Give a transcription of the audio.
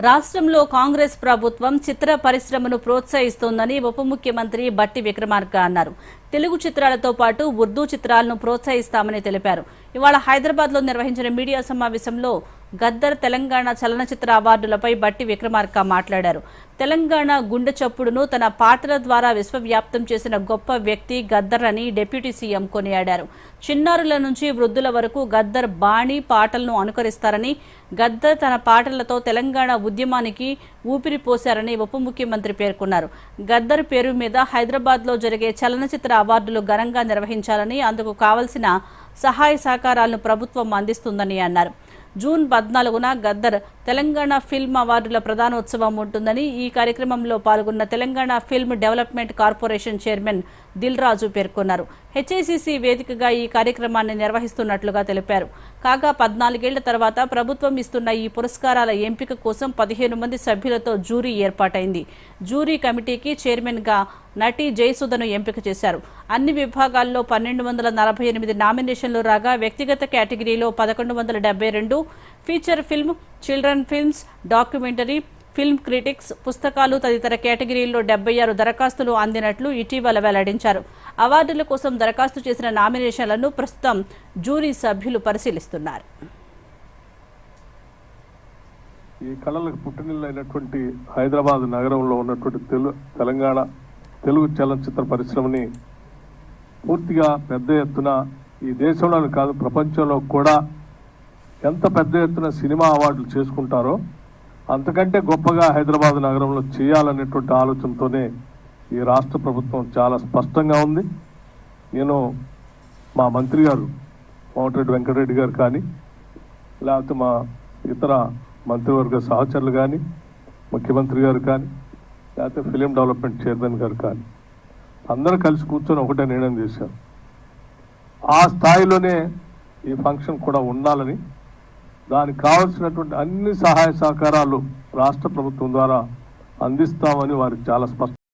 రాష్ట్రంలో కాంగ్రెస్ ప్రభుత్వం చిత్ర పరిశ్రమను ప్రోత్సహిస్తోందని ఉప ముఖ్యమంత్రి బట్టి విక్రమార్క అన్నారు. తెలుగు చిత్రాలతో పాటు ఉర్దూ చిత్రాలను ప్రోత్సహిస్తామని తెలిపారు. ఇవాళ హైదరాబాద్లో నిర్వహించిన మీడియా సమావేశంలో గద్దర్ తెలంగాణ చలనచిత్ర అవార్డులపై బట్టి విక్రమార్క మాట్లాడారు. తెలంగాణ గుండె చప్పుడును తన పాటల ద్వారా విశ్వవ్యాప్తం చేసిన గొప్ప వ్యక్తి గద్దర్ అని డిప్యూటీ సీఎం కొనియాడారు. చిన్నారుల నుంచి వృద్ధుల వరకు గద్దర్ బాణీ పాటలను అనుకరిస్తారని గద్దర్ తన పాటలతో తెలంగాణ ఉద్యమానికి ఊపిరి పోశారని ఉప ముఖ్యమంత్రి పేర్కొన్నారు. గద్దర్ పేరు మీద హైదరాబాద్లో జరిగే చలనచిత్ర అవార్డులు ఘనంగా నిర్వహించాలని అందుకు కావలసిన సహాయ సహకారాలను ప్రభుత్వం అందిస్తుందని అన్నారు. జూన్ పద్నాలుగున గద్దర్ తెలంగాణ ఫిల్మ్ అవార్డుల ప్రధానోత్సవం ఉంటుందని ఈ కార్యక్రమంలో పాల్గొన్న Telangana film development corporation chairman Dil Raju పేర్కొన్నారు. హెచ్ఐసిసి వేదికగా ఈ కార్యక్రమాన్ని నిర్వహిస్తున్నట్లుగా తెలిపారు. కాగా పద్నాలుగేళ్ళ తర్వాత ప్రభుత్వం ఇస్తున్న ఈ పురస్కారాల ఎంపిక కోసం పదిహేను మంది సభ్యులతో జ్యూరీ ఏర్పాటైంది. జ్యూరీ కమిటీకి చైర్మన్గా నటి జయసుధను ఎంపిక చేశారు. అన్ని విభాగాల్లో పన్నెండు వందల నలభై ఎనిమిది నామినేషన్లు రాగా వ్యక్తిగత కేటగిరీలో పదకొండు వందల డెబ్బై రెండు feature film children films documentary film critics పుస్తకాలు తదితర కేటగిరీల్లో డెబ్బై ఆరు దరఖాస్తులు అందినట్లు ఇటీవల వెల్లడించారు. అవార్డుల కోసం దరఖాస్తు చేసిన నామినేషన్లను ప్రస్తుతం జూరీ సభ్యులు పరిశీలిస్తున్నారు. ఈ కళలకు పుట్టినిల్లైనటువంటి హైదరాబాద్ నగరంలో ఉన్నటువంటి తెలు తెలంగాణ తెలుగు చలనచిత్ర పరిశ్రమని పూర్తిగా పెద్ద ఎత్తున ఈ దేశంలోనే కాదు ప్రపంచంలో కూడా ఎంత పెద్ద ఎత్తున సినిమా అవార్డులు చేసుకుంటారో అంతకంటే గొప్పగా హైదరాబాద్ నగరంలో చేయాలనేటువంటి ఆలోచనతోనే ఈ రాష్ట్ర ప్రభుత్వం చాలా స్పష్టంగా ఉంది. నేను మా మంత్రి గారు కోమటిరెడ్డి వెంకటరెడ్డి గారు కానీ లేకపోతే మా ఇతర మంత్రివర్గ సహచరులు కానీ ముఖ్యమంత్రి గారు కానీ లేకపోతే ఫిలిం డెవలప్మెంట్ చైర్మన్ గారు కానీ అందరూ కలిసి కూర్చొని ఒకటే నిర్ణయం చేశారు. ఆ స్థాయిలోనే ఈ ఫంక్షన్ కూడా ఉండాలని దానికి కావలసినటువంటి అన్ని సహాయ సహకారాలు రాష్ట్ర ప్రభుత్వం ద్వారా అందిస్తామని వారికి చాలా స్పష్టం